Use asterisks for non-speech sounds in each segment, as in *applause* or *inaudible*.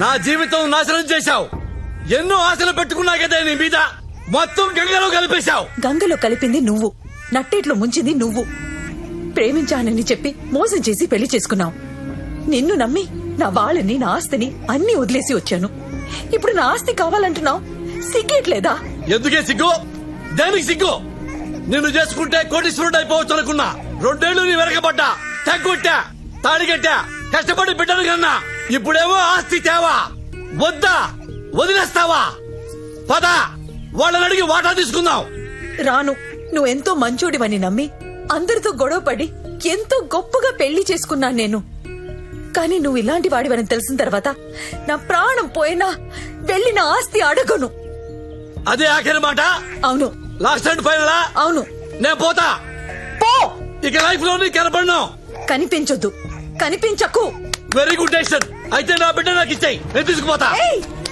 నా జీవితం నాశనం చేశావు. ఎన్నో ఆశలు పెట్టుకున్నా కదా నీ మీద. మొత్తం గంగలో కలిపేశావు. గంగలో కలిపింది నువ్వు. నట్టేట్లో ముంచింది నువ్వు. ప్రేమించానని చెప్పి మోసం చేసి పెళ్ళి చేసుకున్నావు. నిన్ను నమ్మి నా వాళ్ళని నా ఆస్తిని అన్ని వదిలేసి వచ్చాను. ఇప్పుడు నా ఆస్తి కావాలంటున్నావు? సిగ్గేట్లేదా? ఎందుకే సిగ్గు? దేనికి సిగ్గు? నిన్ను చేసుకుంటే కోటీశ్వరుడు అయిపోవచ్చు అనుకున్నా. రెండేళ్ళు నీ వెనకబడ్డా. తగ్గుట్టా తాడిగట్టా కష్టపడి బిడ్డను కన్నా. ఇప్పుడేమో ఆస్తి తేవా? వద్దా? వదిలేస్తావా? పద వాళ్ళని అడిగి వాటా తీసుకుందాం. రాను నువ్వెంతో మంచోడివని నమ్మి అందరితో గొడవపడి ఎంతో గొప్పగా పెళ్ళి చేసుకున్నాను నేను. కానీ నువ్వు ఇలాంటి వాడివని తెలిసిన తర్వాత నా ప్రాణం పోయినా వెళ్ళి నా ఆస్తి అడగను. అదే ఆఖరి మాట? అవును. లాస్ట్ అండ్ ఫైనల్ అవును. నేను పోతా. పో! ఇక లైఫ్లో నీ కనపడినావు కనిపించొద్దు. కనిపించకు. Very good decision. అయితే నా బిడ్డ నాకు ఇచ్చాయి. నేను తీసుకుపోతా.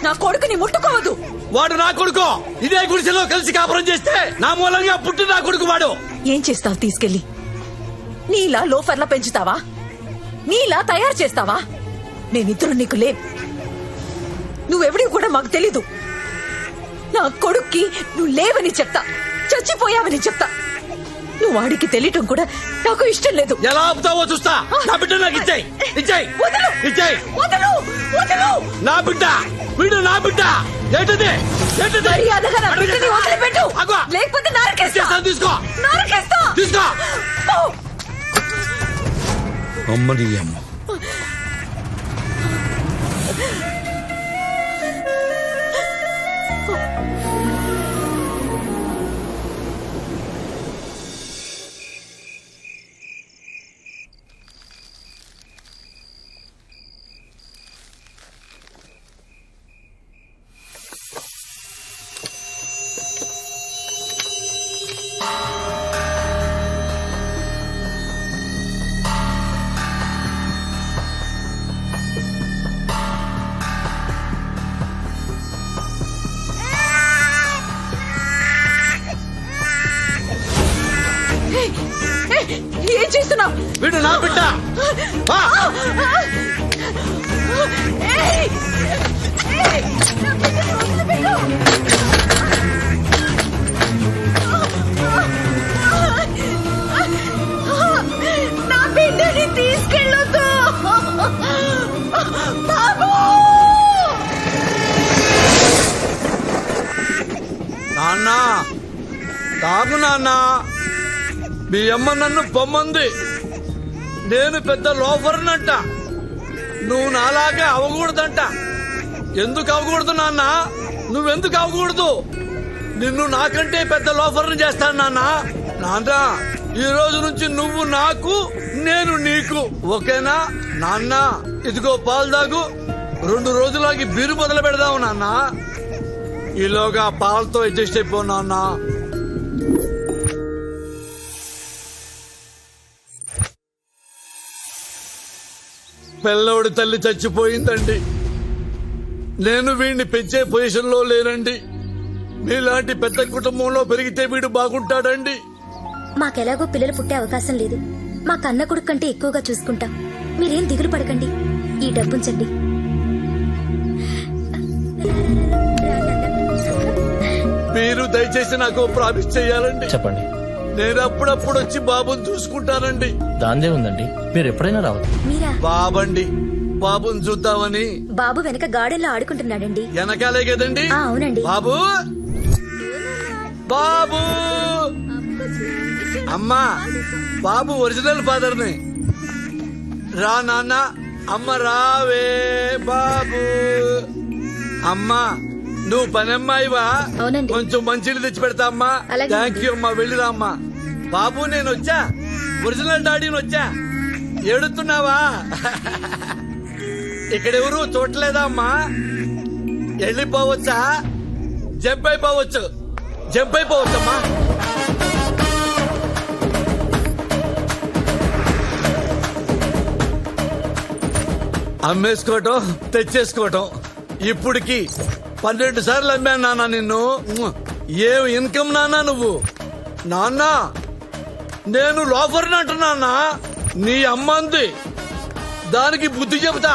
నా కొడుకుని ముట్టుకోవద్దు. వాడు నా కొడుకు. ఇదే గుడిసెలో కలిసి కాపురం చేస్తే నా మూలంగా పుట్టి నా కొడుకు వాడు. ఏం చేస్తావు? తీసుకెళ్ళి నీలా లోఫర్లా పెంచుతావా? నీలా తయారు చేస్తావా? నేనిద్దరు నీకు లే. నువ్వెవడి కూడా మాకు తెలీదు. నా కొడుక్కి నువ్వు లేవని చెప్తా. చచ్చిపోయావని చెప్తా. వాడికి తెలియటం కూడా నాకు ఇష్టం లేదు. ఎలా ఆపుతావో చూస్తా. నా బిడ్డ నాకు ఇచ్చాయి. ఇచ్చాయి. వదలు! ఇచ్చాయి. వదలు. వదలు. నా బిడ్డ. వీడు నా బిడ్డ. ఏంటిది? ఏంటిది? మర్యాదగా నా బిడ్డని వదిలిపెట్టు. అగో. లేకపోతే నరకేస్తా. ఇచ్చేస్తాను, తీసుకో. నరకేస్తా. తీసుకో. పో. అమ్మని అమ్మ. ఏయ్, నా బిడ్డని తీసుకెళ్ళొద్దు బాబు నాన్న. తాగు మీ అమ్మ నన్ను పొమ్మంది. నేను పెద్ద లోఫర్నంట. నువ్వు నాలాగే అవ్వకూడదంట. ఎందుకు అవ్వకూడదు నాన్న? నువ్వెందుకు అవ్వకూడదు? నిన్ను నాకంటే పెద్ద లోఫర్ని చేస్తాను నాన్న. నాన్న ఈ రోజు నుంచి నువ్వు నాకు నేను నీకు. ఓకేనా? నాన్న ఇదిగో పాలు తాగు. రెండు రోజులకి బీరు మొదలు పెడదాము నాన్న. ఈలోగా పాలతో అడ్జస్ట్ అయిపో నాన్న. పిల్లోడి తల్లి చచ్చిపోయిందండి. నేను వీడిని పెంచే పొజిషన్లో లేనండి. మీలాంటి పెద్ద కుటుంబంలో పెరిగితే వీడు బాగుంటాడండి. మాకెలాగో పిల్లలు పుట్టే అవకాశం లేదు. మా కన్న కొడుకు కంటే ఎక్కువగా చూసుకుంటాం. మీరేం దిగులు పడకండి. ఈ డబ్బుంచండి మీరు దయచేసి నాకు ప్రామిస్ చేయాలండి. చెప్పండి. నేను అప్పుడప్పుడు వచ్చి బాబుని చూసుకుంటానండి. దాందే ఉందండి. మీరు ఎప్పుడైనా రావచ్చు మీరా? బాబండి బాబుని చూద్దామని. బాబు వెనక గార్డెన్లో ఆడుకుంటున్నాడండి. వెనకాలే కదండి? ఆ, అవునండి. బాబు! బాబు! అమ్మా! బాబు ఒరిజినల్ ఫాదర్ని రా నాన్న అమ్మ రావే బాబు! అమ్మా నువ్వు పనమ్మాయివా? అవునండి. కొంచెం మంచిని తెచ్చి పెడతా అమ్మా. అలాగే. థ్యాంక్ యూ అమ్మా వెళ్ళిరా అమ్మా. బాబు నేను వచ్చా? ఒరిజినల్ డాడీని వచ్చా? ఏడుతున్నావా? ఇక్కడెవరు చూడలేదా అమ్మా? వెళ్ళిపోవచ్చా? జంప్ అయిపోవచ్చు. జంప్ అయిపోవచ్చమ్మా. అమ్మేసుకోవటం తెచ్చేసుకోవటం. ఇప్పటికి పన్నెండు సార్లు అమ్మాను నాన్న నిన్ను. ఏం ఇన్కమ్ నాన్న నువ్వు? నాన్న నేను లోఫర్ని అంటున్నా నీ అమ్మంది దానికి బుద్ధి చెబుతా.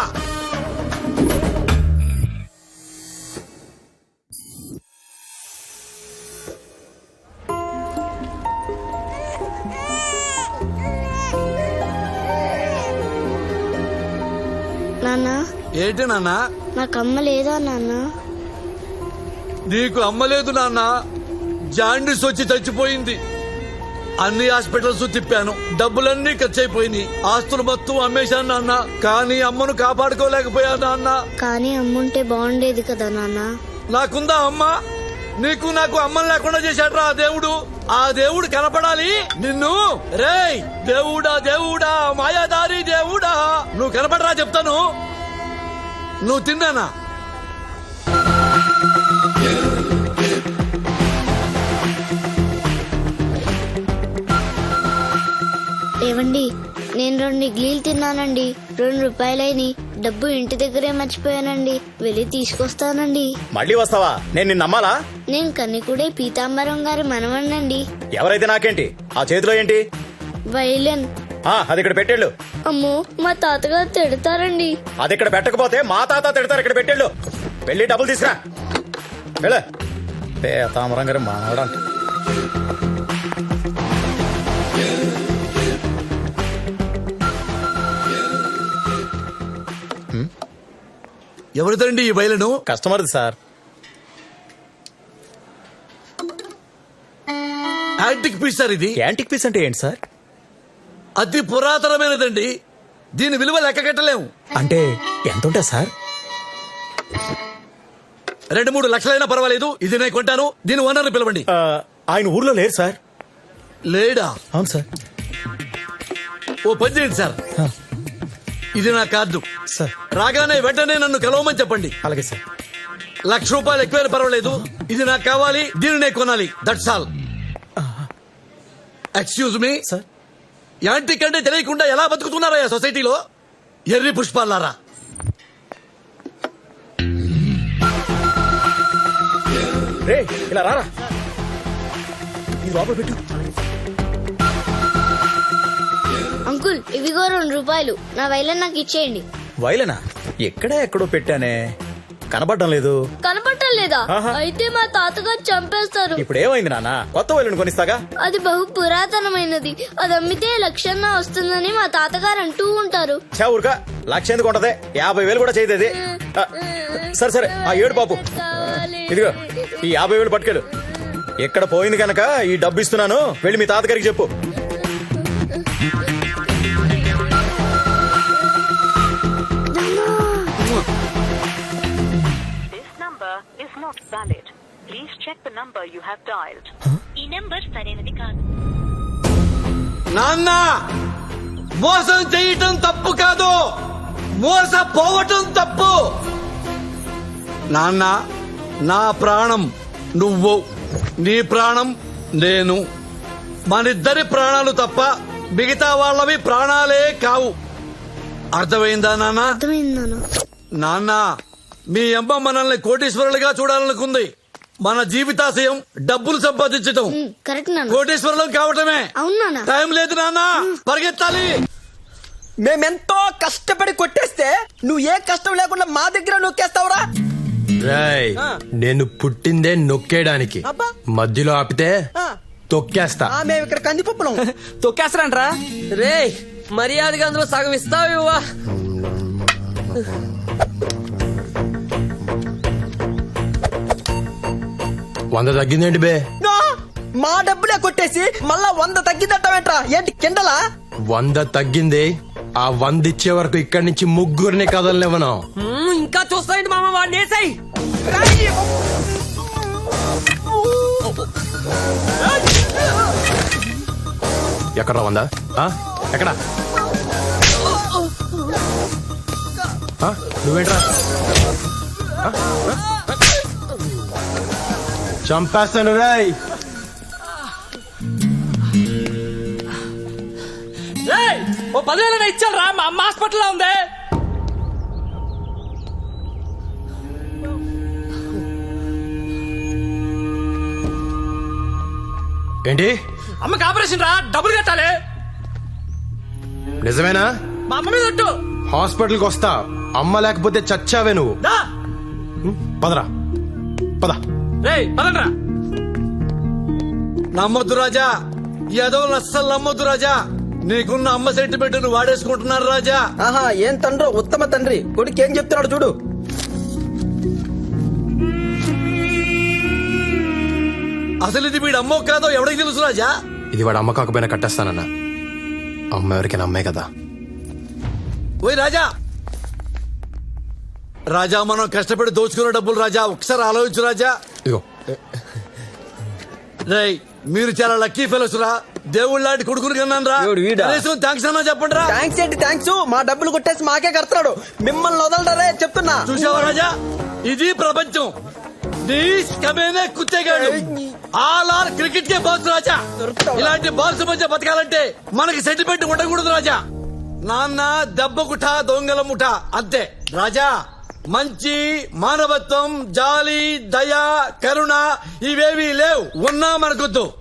ఏంటి నాన్న? నాకు అమ్మ లేదా నాన్న? నీకు అమ్మ లేదు నాన్న. జాండీస్ వచ్చి చచ్చిపోయింది. అన్ని హాస్పిటల్స్ తిప్పాను. డబ్బులన్నీ ఖర్చు అయిపోయినాయి ఆస్తులు మొత్తం అమ్మేశాను నాన్న. కానీ అమ్మను కాపాడుకోలేకపోయా నాన్న. కానీ అమ్ముంటే బాగుండేది కదా నాన్న. నాకుందా అమ్మ? నీకు నాకు అమ్మని లేకుండా చేశాడ్రా ఆ దేవుడు? ఆ దేవుడు కనపడాలి? నిన్ను? రేయ్ దేవుడా దేవుడా మాయాదారి దేవుడా. నువ్వు కనపడరా చెప్తాను. నువ్వు తిన్నానా? ఏవండి నేను రెండు ఇడ్లీలు తిన్నానండి. రెండు రూపాయలైని డబ్బు ఇంటి దగ్గరే మర్చిపోయానండి. వెళ్ళి తీసుకొస్తానండి. మళ్ళీ వస్తావా? నేను నిన్ను నమ్మాలా? నేను కన్నికుడే పీతాంబరం గారి మనవణ్ణండి. ఎవరైతే నాకేంటి? ఆ చేతిలో ఏంటి? వైలెన్. ఆ అది ఇక్కడ పెట్టేళ్ళు. అమ్మో మా తాతగారు తిడతారండి. అది ఇక్కడ పెట్టకపోతే మా తాత తిడతారు ఇక్కడ పెట్టేళ్ళు. వెళ్ళి డబ్బులు తీసుకురా. వెళ్ళ. తామరం గారు మానవడంట. ఎవరిదండి ఈ బయలును? కస్టమర్ది సార్. యాంటిక్ పీస్ సార్ ఇది. యాంటిక్ పీస్ అంటే ఏంటి సార్? అతి పురాతనమైనదండి. దీని విలువ లెక్క కట్టలేము. అంటే ఎంత ఉంటుంది సార్? రెండు మూడు లక్షలైనా పర్వాలేదు. ఇది నేను కొంటాను. దీని ఓనర్ని పిలవండి. ఆ, ఆయన ఊర్లో లేరు సార్. లేడా? అవును సార్. ఓ పని చేయండి సార్. ఇది నా కార్డు. సార్. రాగానే వెంటనే నన్ను కలవమని చెప్పండి. అలాగే సార్. లక్ష రూపాయలు ఎక్కువైనా పర్వాలేదు. ఇది నాకు కావాలి దీన్ని నేను కొనాలి that's all excuse me sir. Antique కంటే తెలియకుండా ఎలా బతుకుతున్నారా ఈ సొసైటీలో? ఎర్రి పుష్పాలారా. రే ఇలా రారా. ఇది లోపల పెట్టు. అంకుల్ ఇవిగో రెండు రూపాయలు. నా వైలెన్ నాకు ఇచ్చేయండి. వైలనా? ఎక్కడే ఎక్కడో పెట్టానే. కనబడడం లేదు. కనపడటం లేదా? ఆహా. అయితే మా తాతగారు చంపేస్తారు. ఇప్పుడు ఏమైంది నాన్న? కొత్త వైలెన్ కొనిస్తాగా? అది బహు పురాతనమైనది. అది అమ్మితే లక్షన్న వస్తుందని మా తాతగారు అంటూ ఉంటారు. చా లక్ష ఎందుకు ఉంటది? యాభై వేలు కూడా చేయదు అది ఆ, సరే సరే ఆ ఏడు బాబు ఇదిగో ఈ యాభై వేలు పట్టుకెళ్ళు. ఎక్కడ పోయింది కనుక ఈ డబ్బు ఇస్తున్నాను. వెళ్ళి మీ తాతగారికి చెప్పు. ఈ నెంబర్ సరైనది కాదు. నాన్న మోసం చేయటం తప్పు కాదు. మోసపోవటం తప్పు. నాన్న నా ప్రాణం నువ్వు నీ ప్రాణం నేను. మనిద్దరి ప్రాణాలు తప్ప మిగతా వాళ్ళవి ప్రాణాలే కావు. అర్థమైందా నాన్న? అర్థమైంది నాన్న. నాన్న మీ అమ్మ మనల్ని కోటీశ్వరులుగా చూడాలనుకుంది. మన జీవితాశయం డబ్బులు సంపాదించటం. ఉమ్, కరెక్ట్ నాన్న. కోటీశ్వరులం కావటమే. అవును నాన్న. టైం లేదు నాన్న. పరిగెత్తాలి. మేమెంతో కష్టపడి కొట్టేస్తే నువ్వు ఏ కష్టం లేకుండా మా దగ్గర నొక్కేస్తావురా. నేను పుట్టిందే నొక్కేయడానికి. అబ్బా. మధ్యలో ఆపితే ఆ. తొక్కేస్తా. ఆ, మేము ఇక్కడ కందిపప్పులం. *laughs* తొక్కేస్తారంట్రా. రే మర్యాదగా అందులో సగం ఇస్తావు ఇవ్వా. వంద తగ్గిందేంటి బే? నో, మా డబ్బులే కొట్టేసి మళ్ళా వంద తగ్గిద్దట్టమేట్రా ఏంటి కిండలా? వంద తగ్గింది ఆ వంద ఇచ్చే వరకు ఇక్కడి నుంచి ముగ్గురిని కదలనివ్వను. ఇంకా చూస్తాయండి మామ వాడిని వేసాయి ఎక్కడ వంద? ఎక్కడ? నువ్వేంట్రా? చంపేస్తాను రాయ్! రేయ్, ఓ పదివేల ఇచ్చాను రా మా అమ్మ హాస్పిటల్లో ఉంది. ఏంటి? అమ్మకి ఆపరేషన్ రా డబ్బులు కట్టాలి. నిజమేనా? మా అమ్మ మీద ఒట్టు. హాస్పిటల్కి వస్తా. అమ్మ లేకపోతే చచ్చావే నువ్వు. దా. పదరా. పద. రేయ్ పదండ్రా. నమ్మొద్దు రాజా. ఏదో అస్సలు నమ్మొద్దు రాజా. నీకున్న అమ్మ సెంటిమెంట్ను వాడేసుకుంటున్నారు రాజా. ఆహా ఏం తండ్రో? ఉత్తమ తండ్రి. కొడుకు ఏం చెప్తున్నాడు చూడు. అసలు ఇది వీడు అమ్మో కాదో ఎవడికి తెలుసు రాజా? ఇది వాడు అమ్మ కాకపోయినా కట్టేస్తానన్న. అమ్మ ఎవరికైనా అమ్మే కదా. ఓయ్ రాజా! రాజా మనం కష్టపడి దోచుకున్న డబ్బులు రాజా ఒకసారి ఆలోచించు రాజా. ఇదిగో. రేయ్ మీరు చాలా లక్కీ ఫెలోస్ రా. దేవుళ్ళ లాంటి కొడుకుని కన్నాను రా. ఎవడు వీడా? కనీసం థ్యాంక్స్ అన్నా చెప్పండి రా. థ్యాంక్స్ ఏంటి? థ్యాంక్స్ మా డబ్బులు కొట్టేసి మాకే కడతాడు. మిమ్మల్ని వదలడరే చెప్తున్నా. చూసావా రాజా? ఇది ప్రపంచం. నీస్ కమేనే కుత్తేగాడు. ఆల్ ఆర్ క్రికెట్ కే బాస్ రాజా? ఇలాంటి బాల్స్ మధ్య బతకాలంటే మనకి సెంటిమెంట్ ఉండకూడదు రాజా. నాన్న దెబ్బ కుఠ దొంగల ముఠ. అంతే. రాజా మంచి మానవత్వం జాలి దయ కరుణ ఇవేవి లేవు. ఉన్నా మనకొద్దు.